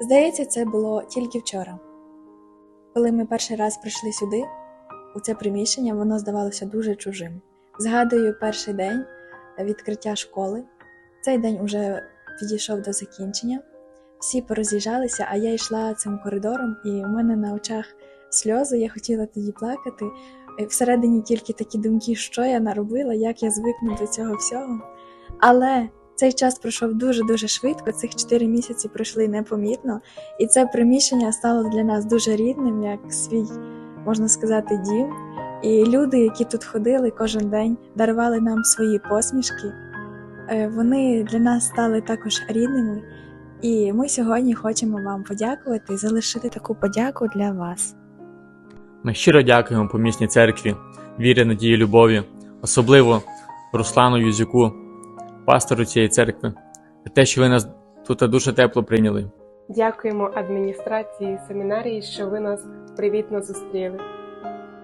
Здається, це було тільки вчора. Коли ми перший раз прийшли сюди, у це приміщення, воно здавалося дуже чужим. Згадую перший день відкриття школи. Цей день уже підійшов до закінчення. Всі пороз'їжджалися, а я йшла цим коридором, і у мене на очах сльози. Я хотіла тоді плакати. Всередині тільки такі думки, що я наробила, як я звикну до цього всього. Але цей час пройшов дуже-дуже швидко. Цих чотири місяці пройшли непомітно, і це приміщення стало для нас дуже рідним, як свій, можна сказати, дім. І люди, які тут ходили кожен день, дарували нам свої посмішки. Е, Вони для нас стали також рідними. І ми сьогодні хочемо вам подякувати і залишити таку подяку для вас. Ми щиро дякуємо помісній церкві, вірі, надії, любові, особливо Руслану Юзюку, пастору цієї церкви, за те, що ви нас тут дуже тепло прийняли. Дякуємо адміністрації семінарії, що ви нас привітно зустріли.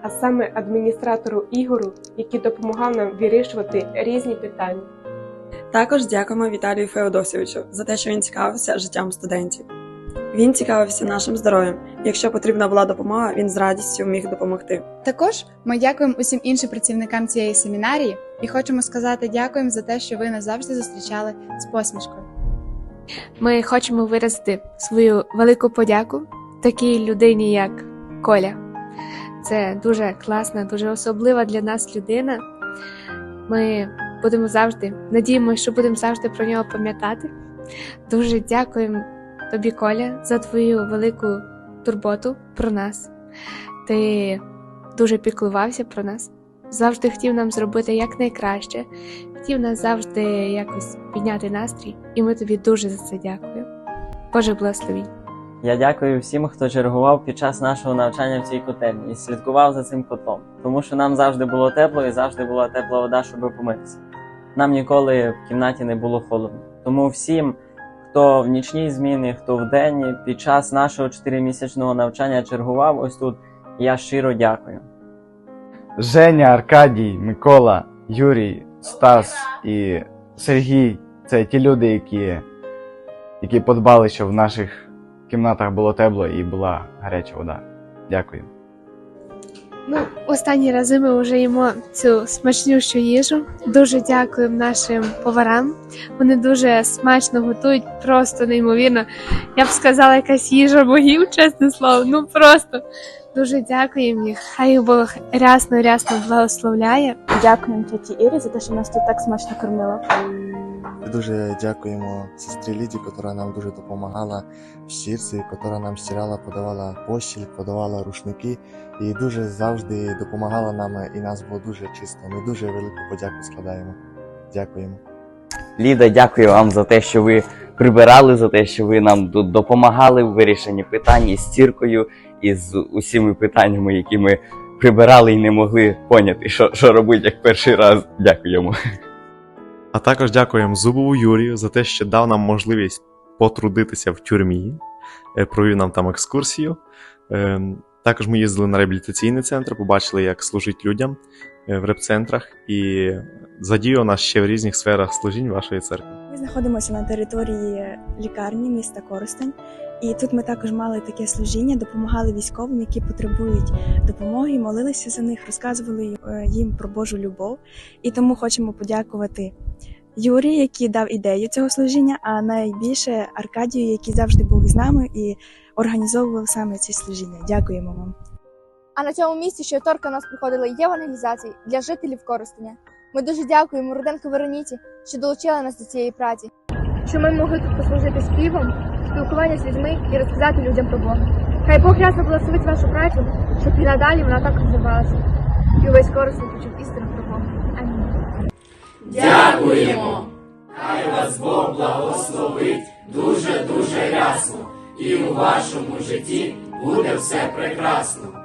А саме адміністратору Ігору, який допомагав нам вирішувати різні питання. Також дякуємо Віталію Феодосійовичу за те, що він цікавився життям студентів. Він цікавився нашим здоров'ям. Якщо потрібна була допомога, він з радістю міг допомогти. Також ми дякуємо усім іншим працівникам цієї семінарії і хочемо сказати дякуємо за те, що ви нас завжди зустрічали з посмішкою. Ми хочемо виразити свою велику подяку такій людині, як Коля. Це дуже класна, дуже особлива для нас людина. Ми будемо завжди, надіємося, що будемо завжди про нього пам'ятати. Дуже дякуємо тобі, Коля, за твою велику турботу про нас. Ти дуже піклувався про нас, завжди хотів нам зробити якнайкраще, хотів нас завжди якось підняти настрій, і ми тобі дуже за це дякуємо. Боже благословінь. Я дякую всім, хто чергував під час нашого навчання в цій котельні і слідкував за цим котлом, тому що нам завжди було тепло і завжди була тепла вода, щоб помитися. Нам ніколи в кімнаті не було холодно. Тому всім, хто в нічній зміні, хто в день під час нашого 4-місячного навчання чергував ось тут, я щиро дякую. Женя, Аркадій, Микола, Юрій, Стас і Сергій це ті люди, які, які подбали, щоб в наших кімнатах було тепло і була гаряча вода. Дякую. Ну, останні рази ми вже їмо цю смачнющу їжу. Дуже дякуємо нашим поварам. Вони дуже смачно готують, просто неймовірно. Я б сказала, якась їжа богів, чесне слово. Ну просто дуже дякуємо їх. Хай їх Бог рясно, рясно благословляє. Дякуємо тіті Ірі за те, що нас тут так смачно кормила. Дуже дякуємо сестрі Ліді, яка нам дуже допомагала в стірці, яка нам стирала, подавала постіль, подавала рушники і дуже завжди допомагала нам, і нас було дуже чисто. Ми дуже велику подяку складаємо. Дякуємо. Ліда, дякую вам за те, що ви прибирали, за те, що ви нам допомагали в вирішенні питань із стіркою, і з усіма питаннями, які ми прибирали і не могли поняти, що, що робити як перший раз. Дякуємо. А також дякуємо Зубову Юрію за те, що дав нам можливість потрудитися в тюрмі, е, провів нам там екскурсію. Е, Також ми їздили на реабілітаційний центр, побачили, як служить людям в в репцентрах, і задіяв нас ще в різних сферах служінь вашої церкви. Ми знаходимося на території лікарні міста Коростень, і тут ми також мали таке служіння, допомагали військовим, які потребують допомоги, молилися за них, розказували е, їм про Божу любов. І тому хочемо подякувати Юрію, який дав ідею цього служіння, а найбільше Аркадію, який завжди був з нами і організовував саме ці служіння. Дякуємо вам. А на цьому місці щовторка у нас проходили євангелізації для жителів Коростеня. Ми дуже дякуємо Руденко Вероніці, що долучила нас до цієї праці. Що ми могли тут послужити співом, спілкування з людьми і розказати людям про Бога. Хай Бог рясно благословить вашу працю, щоб і надалі вона так розвивалася. І увесь Коростень почув істину про Бога. Амінь. Дякуємо! Хай вас Бог благословить дуже-дуже рясно, і у вашому житті буде все прекрасно.